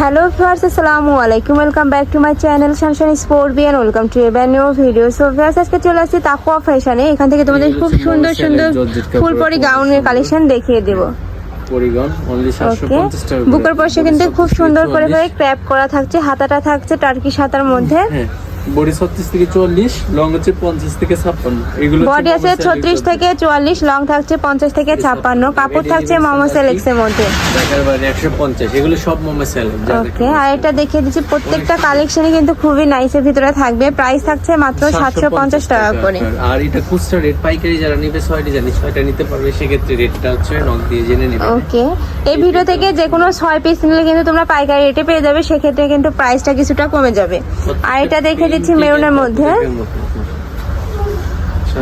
Hello friends আসসালামু আলাইকুম। Welcome back to my channel Shanshan sport B and welcome to এবার new video so friends আজকে চলে আসছি তাকুয়া ফ্যাশনে এখান থেকে তোমাদের খুব সুন্দর সুন্দর ফুল ফুলপরি গাউনের কালেকশন দেখিয়ে দেবো। বুকের পাশে কিন্তু খুব সুন্দর করে ক্র্যাপ করা থাকছে হাতাটা থাকছে টার্কি হাতার মধ্যে। হ্যাঁ। বডি ছত্রিশ থেকে চল্লিশ লং হচ্ছে পঞ্চাশ থেকে ছাপ্পান্ন। এগুলো বডি আছে ছত্রিশ থেকে চুয়াল্লিশ লং থাকছে পঞ্চাশ থেকে ছাপ্পান্ন কাপড় থাকছে মোমো মধ্যে। দেখার বাইরে একশো পঞ্চাশ এগুলো সব মোমো ওকে আর এটা দেখিয়ে দিচ্ছি প্রত্যেকটা কিন্তু খুবই নাইসের ভিতরে থাকবে। প্রাইস থাকছে মাত্র সাতশো পঞ্চাশ টাকা করে। আর এটা খুচরা রেট পাইকারি যারা নিবে ছয়টি জানি ছয়টা নিতে পারবে সেক্ষেত্রে রেটটা হচ্ছে নক দিয়ে জেনে নেবে। ওকে এই ভিডিও থেকে যে কোনো ছয় পিস নিলে কিন্তু তোমরা পাইকারি রেটে পেয়ে যাবে সেক্ষেত্রে কিন্তু প্রাইসটা কিছুটা কমে যাবে। আর এটা দেখে দিচ্ছি মেরুনের মধ্যে।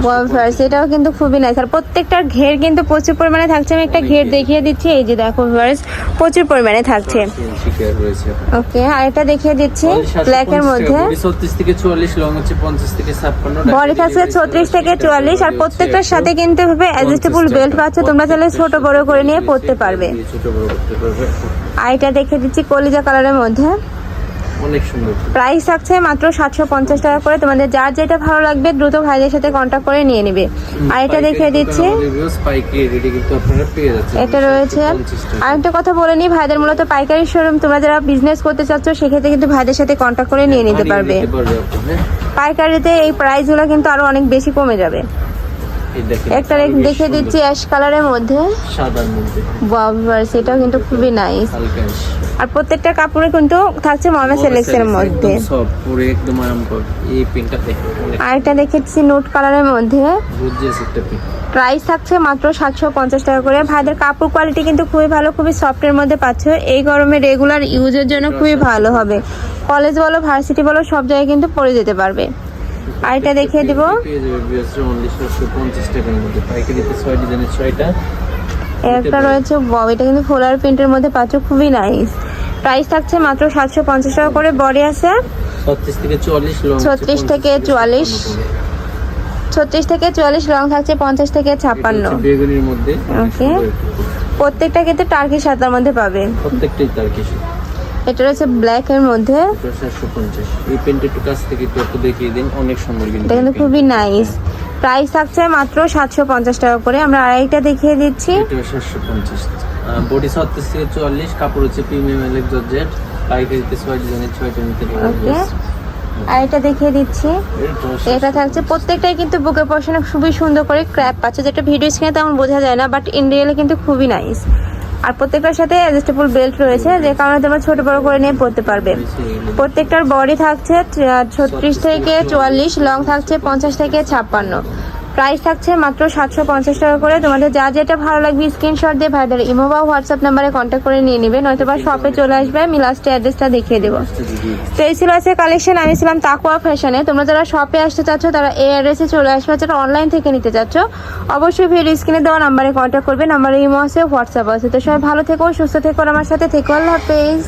ভিউয়ার্স এটাও কিন্তু খুবই নাইস আর প্রত্যেকটার ঘের কিন্তু প্রচুর পরিমাণে থাকছে। আমি একটা ঘের দেখিয়ে দিচ্ছি। এই যে দেখো ভিউয়ার্স প্রচুর পরিমাণে থাকছে। ওকে আর এটা দেখিয়ে দিচ্ছি। ব্ল্যাকের মধ্যে। ছত্রিশ থেকে চুয়াল্লিশ লং হচ্ছে পঞ্চাশ থেকে ছাপ্পান্ন। বডি থাকছে ছত্রিশ থেকে চুয়াল্লিশ। আর প্রত্যেকটার সাথে কিন্তু ভাবে অ্যাডজাস্টেবল বেল্ট পাচ্ছ। তোমরা চাইলে ছোট বড় করে নিয়ে পড়তে পারবে ছোট বড় করতে পারবে। আর এটা দেখে দিচ্ছি কলিজা কালারের মধ্যে। অনেক সুন্দর। প্রাইস থাকছে মাত্র সাতশো পঞ্চাশ টাকা করে। তোমাদের যার যেটা ভালো লাগবে দ্রুত ভাইদের সাথে কন্ট্যাক্ট করে নিয়ে নিবে। আর এটা দেখিয়ে দিচ্ছি। এটা রয়েছে। আর একটা কথা বলে নিই ভাইদের মূলত পাইকারি শোরুম তোমরা যারা বিজনেস করতে চাচ্ছ সেক্ষেত্রে কিন্তু ভাইদের সাথে কন্ট্যাক্ট করে নিয়ে নিতে পারবে। হ্যাঁ? পাইকারিতে এই প্রাইসগুলো কিন্তু আরও অনেক বেশি কমে যাবে। একটা দেখিয়ে দিচ্ছি অ্যাশ কালারের মধ্যে। সাদার মধ্যে। বাবার সেটাও কিন্তু খুবই নাইস আর প্রত্যেকটা কাপড়ে কিন্তু থাকছে মমা সেলেক্সের মধ্যে। সব পুরো একদম আরাম কর এই পিনটা দেখো অনেক আর একটা দেখেছি নোট কালারের মধ্যে। একটা পিন প্রাইস থাকছে মাত্র সাতশো পঞ্চাশ টাকা করে। ভাইদের কাপড় কোয়ালিটি কিন্তু খুবই ভালো খুবই সফটের মধ্যে পাচ্ছ। এই গরমে রেগুলার ইউজের জন্য খুবই ভালো হবে। কলেজ বলো ভার্সিটি বলো সব জায়গায় কিন্তু পরে যেতে পারবে। আর এটা দেখিয়ে দিব। পেয়ে যাবে অনলি টাকার মধ্যে। ডিজাইনের একটা রয়েছে বব। এটা কিন্তু ফোলার প্রিন্টের মধ্যে পাচ্ছ খুবই নাইস প্রাইস থাকছে মাত্র সাতশো পঞ্চাশ টাকা করে। বডি আছে। ছত্রিশ থেকে চুয়াল্লিশ লং 36 থেকে 44 ছত্রিশ থেকে চুয়াল্লিশ লং থাকছে পঞ্চাশ থেকে ছাপ্পান্ন। বেগুনির মধ্যে। কুর্তি। প্রত্যেকটা কিন্তু টার্কি সাতার মধ্যে পাবে। প্রত্যেকটাই তার কিছু এটা রয়েছে ব্ল্যাক এর মধ্যে। এই পেনটা একটু কাছ থেকে একটু দেখিয়ে দিন অনেক সুন্দর কিন্তু এটা কিন্তু খুবই নাইস প্রাইস থাকছে মাত্র সাতশো পঞ্চাশ টাকা করে। আমরা আরেকটা দেখিয়ে দিচ্ছি। এটা সাতশো পঞ্চাশ। বডি ছত্রিশ থেকে কাপড় হচ্ছে প্রিমিয়াম এলেক জর্জেট পাইকারিতে ছয় ডিজাইনের ছয়টা নিতে পারবে ওকে আর এটা দেখিয়ে দিচ্ছি। এটা থাকছে প্রত্যেকটাই কিন্তু বুকের পশনে খুবই সুন্দর করে ক্র্যাপ পাচ্ছে। যেটা ভিডিও স্ক্রিনে তেমন বোঝা যায় না বাট ইন রিয়েলে কিন্তু খুবই নাইস আর প্রত্যেকটার সাথে অ্যাডজাস্টেবল বেল্ট রয়েছে, যে কারণে তোমরা ছোট বড় করে নিয়ে পড়তে পারবে। প্রত্যেকটার বডি থাকছে ছত্রিশ থেকে চুয়াল্লিশ লং থাকছে পঞ্চাশ থেকে ছাপ্পান্ন। প্রাইস থাকছে মাত্র সাতশো পঞ্চাশ টাকা করে। তোমাদের যা যেটা ভালো লাগবে স্ক্রিনশট দিয়ে ভাইদের ইমো বা হোয়াটসঅ্যাপ নাম্বারে কন্ট্যাক্ট করে নিয়ে নেবে, নয়তো বা শপে চলে আসবে, আমি লাস্টে অ্যাড্রেসটা দেখিয়ে দেবো। তো এই ছিল আছে কালেকশন আমি ছিলাম তাকুয়া ফ্যাশনে তোমরা যারা শপে আসতে চাচ্ছ, তারা এই অ্যাড্রেসে চলে আসবে যারা অনলাইন থেকে নিতে চাচ্ছ, অবশ্যই ভিডিও স্ক্রিনে দেওয়া নাম্বারে কন্ট্যাক্ট করবে নাম্বারে ইমো আছে হোয়াটসঅ্যাপ আছে। তো সবাই ভালো থেকো, সুস্থ থেকো আমার সাথে থেকো। আল্লাহ হাফেজ।